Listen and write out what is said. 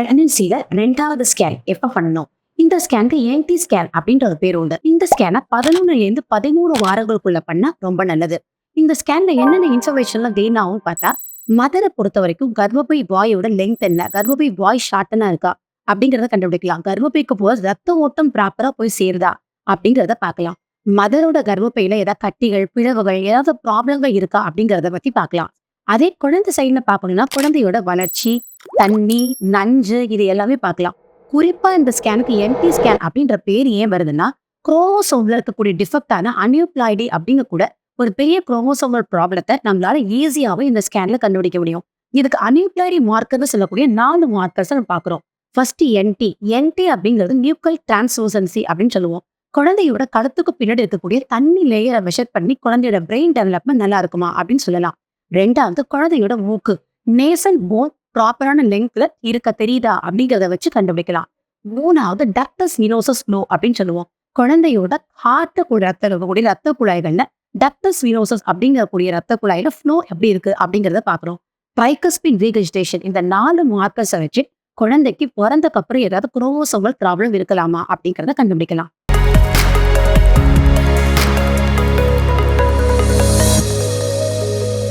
பிரெக்னன்சியில ரெண்டாவது ஸ்கேன் எப்ப பண்ணணும்? இந்த ஸ்கேனுக்கு ஏன்டி ஸ்கேன் அப்படின்ற ஒரு பேர் உண்டு. இந்த ஸ்கேனை பதினொன்னுல இருந்து பதிமூணு வாரங்களுக்குள்ள பண்ணா ரொம்ப நல்லது. இந்த ஸ்கேன்ல என்னென்ன இன்ஃபர்மேஷன்லாம் கெயின் ஆகும் பார்த்தா மதரை பொறுத்த வரைக்கும் கர்ப்பப்பை வாயோட லெங்த் என்ன? கர்ப்பப்பை வாய் ஷார்ட்டனா இருக்கா? அப்படிங்கறத கண்டுபிடிக்கலாம். கர்ப்பப்பைக்கு போக ரத்த ஓட்டம் ப்ராப்பரா போய் சேருதா? அப்படிங்கறத பார்க்கலாம். மதரோட கர்ப்பப்பையில ஏதாவது கட்டிகள் பிளவுகள் ஏதாவது ப்ராப்ளங்கள் இருக்கா? அப்படிங்கறத பத்தி பார்க்கலாம். அதே குழந்தை சைடுல பார்க்கணும்னா குழந்தையோட வளர்ச்சி தண்ணி நஞ்சு இது எல்லாமே பார்க்கலாம் குறிப்பா இந்த ஸ்கேனுக்கு என்டி ஸ்கேன் அப்படின்ற பேர் ஏன் வருதுன்னா குரோமோசோம்ல இருக்கக்கூடிய டிஃபெக்டான அன்யூப்ளாய்டி அப்படிங்க கூட ஒரு பெரிய குரோமோசோமல் ப்ராப்ளத்தை நம்மளால ஈஸியாவே இந்த ஸ்கேன்ல கண்டுபிடிக்க முடியும். இதுக்கு அன்யூப்ளாய்டி மார்க்கர்னு சொல்லக்கூடிய நாலு மார்க்கர்ஸ் நம்ம பார்க்குறோம் ஃபர்ஸ்ட் என்டி என்டி அப்படிங்கிறது நியூக்கல் டிரான்ஸ்லூசன்சி அப்படின்னு சொல்லுவோம். குழந்தையோட கழுத்துக்கு பின்னாடி இருக்கக்கூடிய தண்ணி லேயரை மெஷர் பண்ணி குழந்தையோட பிரெயின் டெவலப்மெண்ட் நல்லா இருக்குமா அப்படின்னு சொல்லலாம். ரெண்டாவது குழந்தையோட மூக்கு. நேசன் போன் ப்ராப்பரான லெங்க்ல இருக்க தெரியுதா? அப்படிங்கிறத வச்சு கண்டுபிடிக்கலாம். மூணாவது டக்டஸ் வினோசஸ் ஃப்ளோ அப்படின்னு சொல்லுவோம். குழந்தையோட ஹார்ட் கூட ரத்த கூடிய ரத்த குழாய்கள்ல டக்டஸ் வினோசஸ் அப்படிங்கக்கூடிய ரத்த குழாயில ஃப்ளோ எப்படி இருக்கு? அப்படிங்கிறத பாக்குறோம் ட்ரைகஸ்பின் ரீகஜிடேஷன் இந்த நாலு மார்க்கர்ஸை வச்சு குழந்தைக்கு பிறந்தக்கப்புறம் ஏதாவது குரோமோசோமல் ப்ராப்ளம் இருக்கலாமா? அப்படிங்கிறத கண்டுபிடிக்கலாம்.